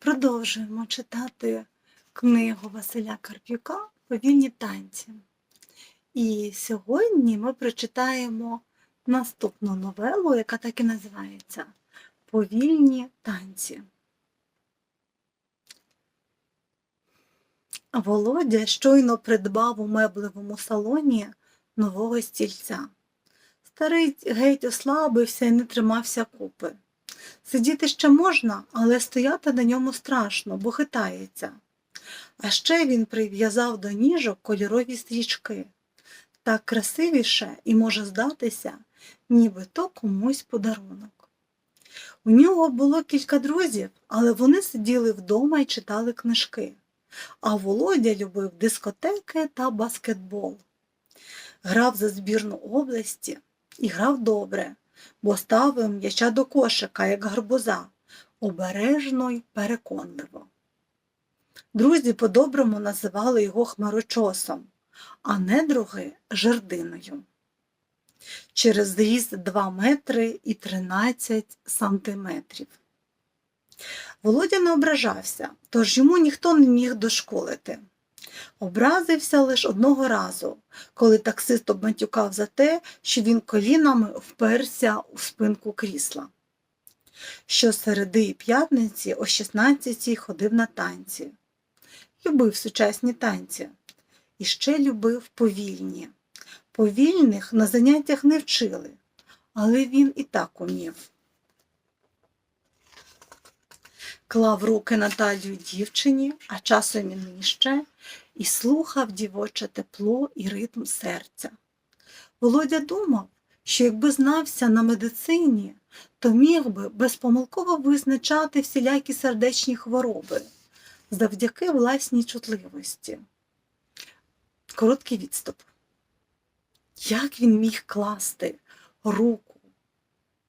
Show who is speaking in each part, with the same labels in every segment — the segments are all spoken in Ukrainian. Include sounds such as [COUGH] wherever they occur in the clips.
Speaker 1: Продовжуємо читати книгу Василя Карпюка Повільні танці. І сьогодні ми прочитаємо наступну новелу, яка так і називається Повільні танці. Володя щойно придбав у меблевому салоні нового стільця. Старий геть ослабився і не тримався купи. Сидіти ще можна, але стояти на ньому страшно, бо хитається. А ще він прив'язав до ніжок кольорові стрічки. Так красивіше і може здатися, ніби то комусь подарунок. У нього було кілька друзів, але вони сиділи вдома і читали книжки. А Володя любив дискотеки та баскетбол. Грав за збірну області і грав добре, бо ставив м'яча до кошика, як гарбуза, обережно й переконливо. Друзі по-доброму називали його хмарочосом, а недруги жердиною. Через зріст 2 метри і 13 сантиметрів. Володя не ображався, тож йому ніхто не міг дошколити. Образився лише одного разу, коли таксист обматюкав за те, що він колінами вперся у спинку крісла. Щосереди і п'ятниці о 16-й ходив на танці. Любив сучасні танці. І ще любив повільні. Повільних на заняттях не вчили, але він і так умів. Клав руки на талію дівчині, а часом і нижче, і слухав дівоче тепло і ритм серця. Володя думав, що якби знався на медицині, то міг би безпомилково визначати всілякі сердечні хвороби завдяки власній чутливості. Короткий відступ. Як він міг класти руку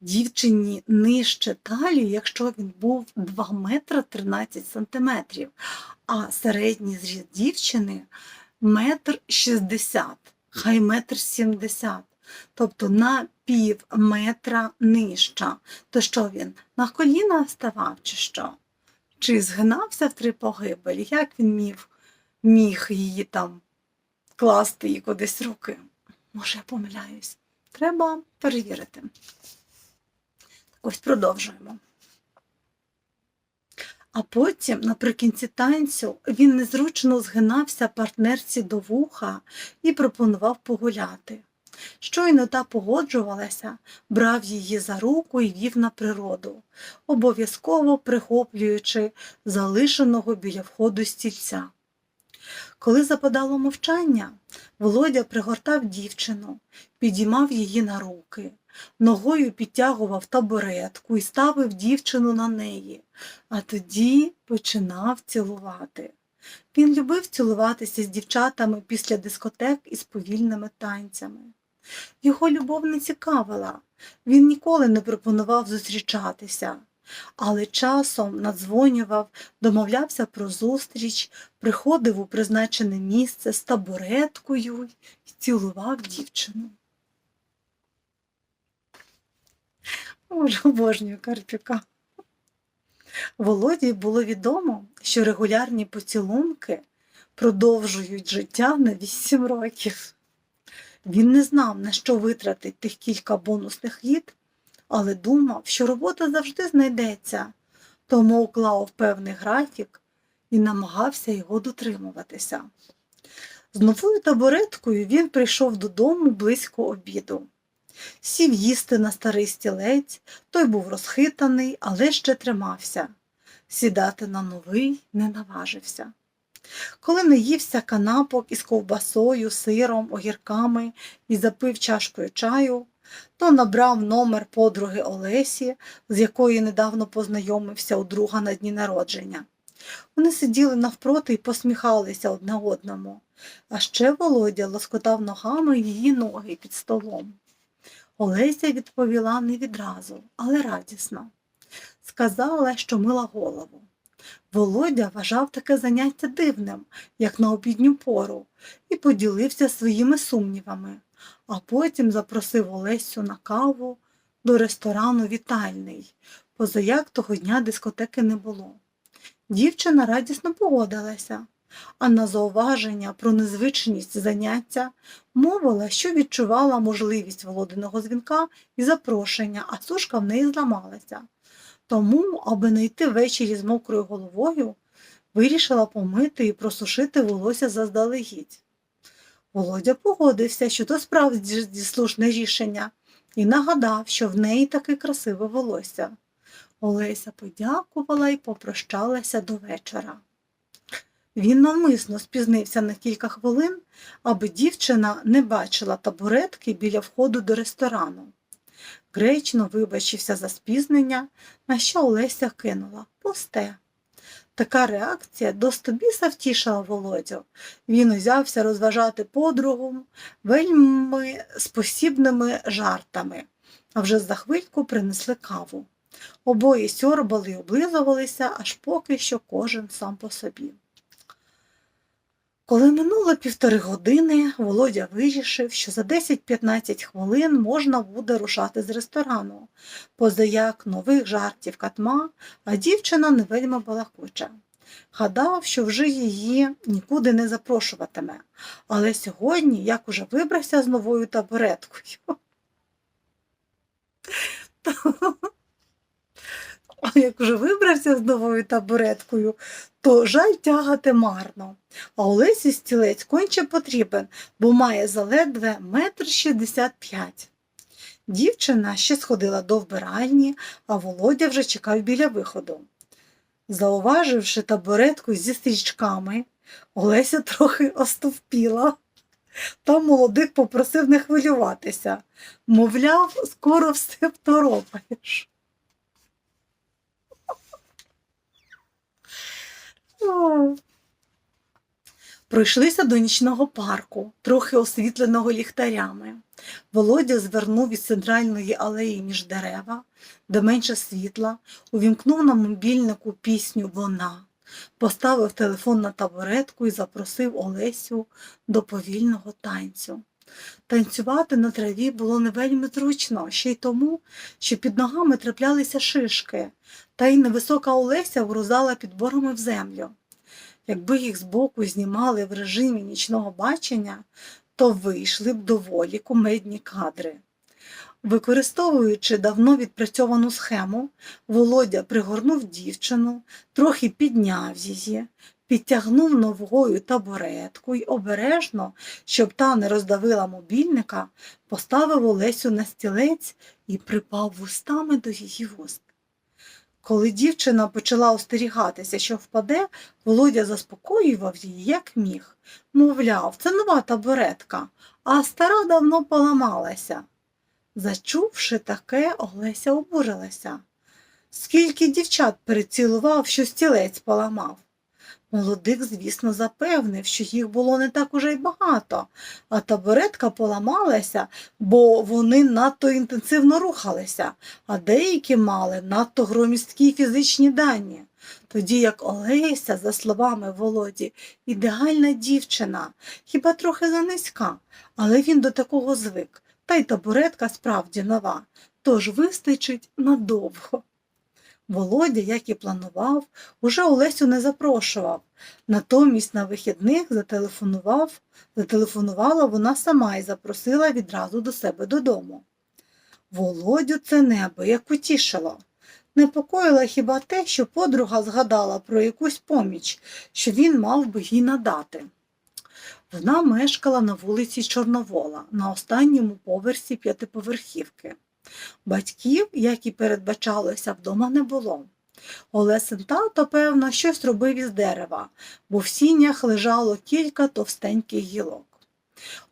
Speaker 1: дівчині нижче талії, якщо він був 2 метри 13 сантиметрів, а середній зріст дівчини метр 60, хай метр 70, тобто на пів метра нижча. То що він на коліна вставав, чи що? Чи згинався в три погибелі? Як він міг, міг її там класти їй кудись руки? Може, я помиляюсь. Треба перевірити. Ось продовжуємо. А потім, наприкінці танцю, він незручно згинався партнерці до вуха і пропонував погуляти. Щойно та погоджувалася, брав її за руку і вів на природу, обов'язково прихоплюючи залишеного біля входу стільця. Коли западало мовчання, Володя пригортав дівчину, підіймав її на руки, ногою підтягував табуретку і ставив дівчину на неї, а тоді починав цілувати. Він любив цілуватися з дівчатами після дискотек із повільними танцями. Його любов не цікавила, він ніколи не пропонував зустрічатися, але часом надзвонював, домовлявся про зустріч, приходив у призначене місце з табуреткою і цілував дівчину. Боже, обожнюю Карпюка. Володі було відомо, що регулярні поцілунки продовжують життя на 8 років. Він не знав, на що витратить тих кілька бонусних літ, але думав, що робота завжди знайдеться, тому уклав певний графік і намагався його дотримуватися. З новою табуреткою він прийшов додому близько обіду. Сів їсти на старий стілець, той був розхитаний, але ще тримався. Сідати на новий не наважився. Коли наївся канапок із ковбасою, сиром, огірками і запив чашкою чаю, то набрав номер подруги Олесі, з якою недавно познайомився у друга на дні народження. Вони сиділи навпроти і посміхалися одне одному, а ще Володя лоскотав ногами її ноги під столом. Олеся відповіла не відразу, але радісно. Сказала, що мила голову. Володя вважав таке заняття дивним, як на обідню пору, і поділився своїми сумнівами, а потім запросив Олесю на каву до ресторану Вітальний, позаяк того дня дискотеки не було. Дівчина радісно погодилася, а на зауваження про незвичність заняття мовила, що відчувала можливість володиного дзвінка і запрошення, а сушка в неї зламалася. Тому, аби не йти ввечері з мокрою головою, вирішила помити і просушити волосся заздалегідь. Володя погодився, що то справді слушне рішення, і нагадав, що в неї таке красиве волосся. Олеся подякувала і попрощалася до вечора. Він навмисно спізнився на кілька хвилин, аби дівчина не бачила табуретки біля входу до ресторану. Гречно вибачився за спізнення, на що Олеся кинула пусте. Така реакція до стобіса втішила Володю. Він узявся розважати подругу вельми спосібними жартами, а вже за хвильку принесли каву. Обоє сьорбали й облизувалися, аж поки що кожен сам по собі. Коли минуло півтори години, Володя вирішив, що за 10-15 хвилин можна буде рушати з ресторану, позаяк нових жартів катма, а дівчина не вельми балакуча. Гадав, що вже її нікуди не запрошуватиме, але сьогодні, як уже вибрався з новою табуреткою, [LAUGHS] а як уже вибрався з новою табуреткою, то жаль тягати марно. А Олесі стілець конче потрібен, бо має заледве метр шістдесят п'ять. Дівчина ще сходила до вбиральні, а Володя вже чекав біля виходу. Зауваживши табуретку зі стрічками, Олеся трохи остовпіла. Та молодик попросив не хвилюватися. Мовляв, скоро все второпаєш. Пройшлися до нічного парку, трохи освітленого ліхтарями. Володя звернув із центральної алеї між дерева, де менше світла, увімкнув на мобільнику пісню Вона, поставив телефон на табуретку і запросив Олесю до повільного танцю. Танцювати на траві було не вельми зручно, ще й тому, що під ногами траплялися шишки, та й невисока Олеся врузала підборами в землю. Якби їх збоку знімали в режимі нічного бачення, то вийшли б доволі кумедні кадри. Використовуючи давно відпрацьовану схему, Володя пригорнув дівчину, трохи підняв її, підтягнув ногою табуретку й обережно, щоб та не роздавила мобільника, поставив Олесю на стілець і припав вустами до її вуст. Коли дівчина почала остерігатися, що впаде, Володя заспокоював її, як міг. Мовляв, це нова табуретка, а стара давно поламалася. Зачувши таке, Олеся обурилася. Скільки дівчат перецілував, що стілець поламав. Молодик, звісно, запевнив, що їх було не так уже й багато, а табуретка поламалася, бо вони надто інтенсивно рухалися, а деякі мали надто громісткі фізичні дані. Тоді як Олеся, за словами Володі, ідеальна дівчина, хіба трохи занизька, але він до такого звик, та й табуретка справді нова, тож вистачить надовго. Володя, як і планував, уже Олесю не запрошував. Натомість на вихідних зателефонував, зателефонувала вона сама і запросила відразу до себе додому. Володю це небо як утішило. Непокоїла хіба те, що подруга згадала про якусь поміч, що він мав би їй надати. Вона мешкала на вулиці Чорновола, на останньому поверсі п'ятиповерхівки. Батьків, як і передбачалося, вдома не було. Олесин тато, певно, щось робив із дерева, бо в сінях лежало кілька товстеньких гілок.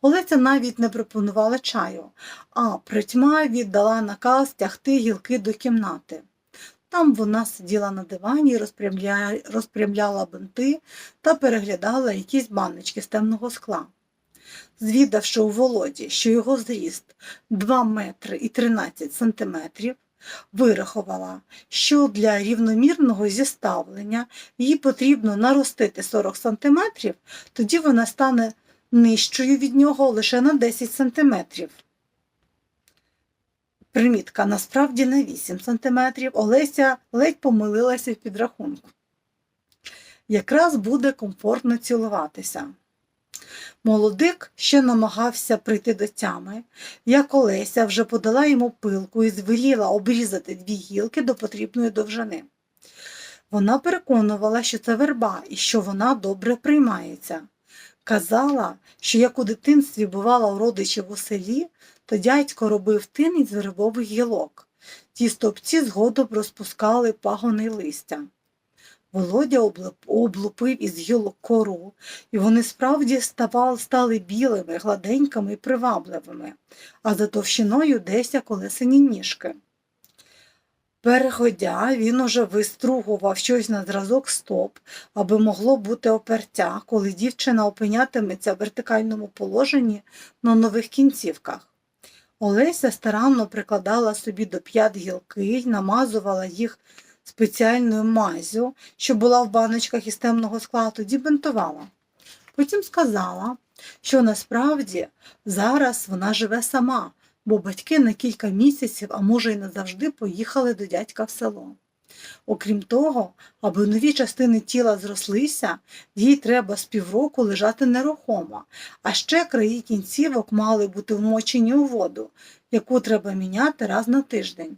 Speaker 1: Олеся навіть не пропонувала чаю, а притьма віддала наказ тягти гілки до кімнати. Там вона сиділа на дивані, розпрямляла, бинти та переглядала якісь баночки з темного скла. Звідавши у Володі, що його зріст 2 метри і 13 сантиметрів, вирахувала, що для рівномірного зіставлення їй потрібно наростити 40 сантиметрів, тоді вона стане нижчою від нього лише на 10 сантиметрів. Примітка насправді на 8 сантиметрів. Олеся ледь помилилася в підрахунку. якраз буде комфортно цілуватися. Молодик ще намагався прийти до тями, як Олеся вже подала йому пилку і звеліла обрізати дві гілки до потрібної довжини. Вона переконувала, що це верба і що вона добре приймається. Казала, що як у дитинстві бувала у родичів у селі, то дядько робив тин із вербових гілок. Ті стовпці згодом розпускали пагони листя. Володя облупив із гілок кору, і вони справді ставали, стали білими, гладенькими і привабливими, а за товщиною десь колесені ніжки. Переходя, він уже вистругував щось на зразок стоп, аби могло бути опертя, коли дівчина опинятиметься в вертикальному положенні на нових кінцівках. Олеся старанно прикладала собі до п'ят гілки й намазувала їх спеціальною мазю, що була в баночках із темного скла, тоді бинтувала. Потім сказала, що насправді зараз вона живе сама, бо батьки на кілька місяців, а може й назавжди, поїхали до дядька в село. Окрім того, аби нові частини тіла зрослися, їй треба з півроку лежати нерухомо, а ще краї кінцівок мали бути вмочені у воду, яку треба міняти раз на тиждень.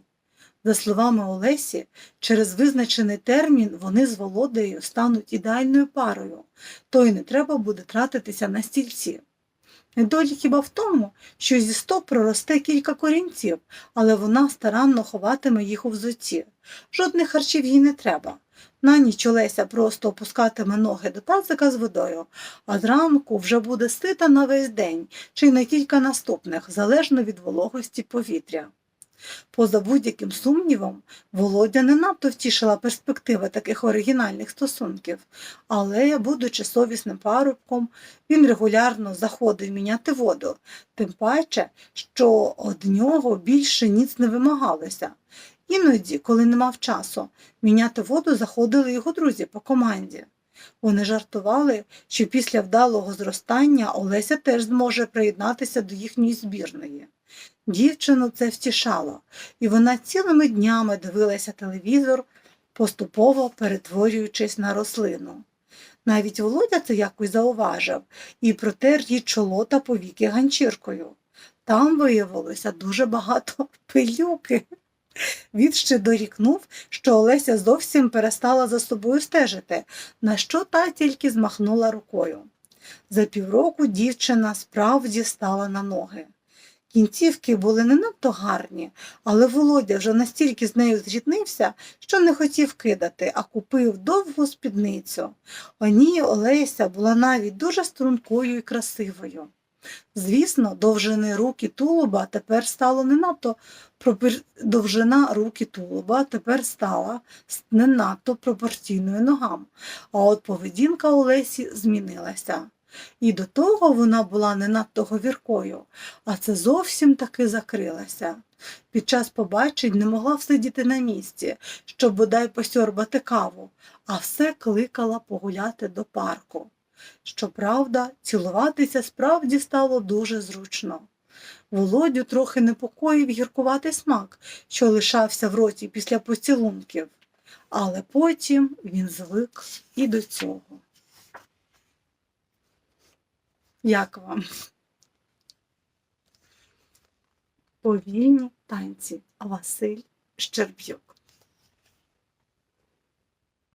Speaker 1: За словами Олесі, через визначений термін вони з Володею стануть ідеальною парою, то й не треба буде тратитися на стільці. Недолік хіба в тому, що зі стоп проросте кілька корінців, але вона старанно ховатиме їх у взуті. Жодних харчів їй не треба. На ніч Олеся просто опускатиме ноги до тазика з водою, а зранку вже буде сита на весь день чи на кілька наступних, залежно від вологості повітря. Поза будь-яким сумнівом, Володя не надто втішила перспективи таких оригінальних стосунків, але, будучи совісним парубком, він регулярно заходив міняти воду, тим паче, що від нього більше ніц не вимагалося. Іноді, коли не мав часу, міняти воду заходили його друзі по команді. Вони жартували, що після вдалого зростання Олеся теж зможе приєднатися до їхньої збірної. Дівчину це втішало, і вона цілими днями дивилася телевізор, поступово перетворюючись на рослину. Навіть Володя це якось зауважив і протер їй чоло та повіки ганчіркою. Там виявилося дуже багато [LAUGHS] пилюки. Він ще дорікнув, що Олеся зовсім перестала за собою стежити, на що та тільки змахнула рукою. За півроку дівчина справді стала на ноги. Кінцівки були не надто гарні, але Володя вже настільки з нею зріднився, що не хотів кидати, а купив довгу спідницю. У ній Олеся була навіть дуже стрункою і красивою. Звісно, довжини рук і тулуба тепер стало не надто пропор- довжина рук і тулуба тепер стала не надто пропорційною ногам, а от поведінка Олесі змінилася. І до того вона була не надто говіркою, а це зовсім таки закрилася. Під час побачень не могла всидіти на місці, щоб бодай посьорбати каву, а все кликала погуляти до парку. Щоправда, цілуватися справді стало дуже зручно. Володю трохи непокоїв гіркуватий смак, що лишався в роті після поцілунків, але потім він звик і до цього. Як вам? Повільні танці Василь Щерб'юк.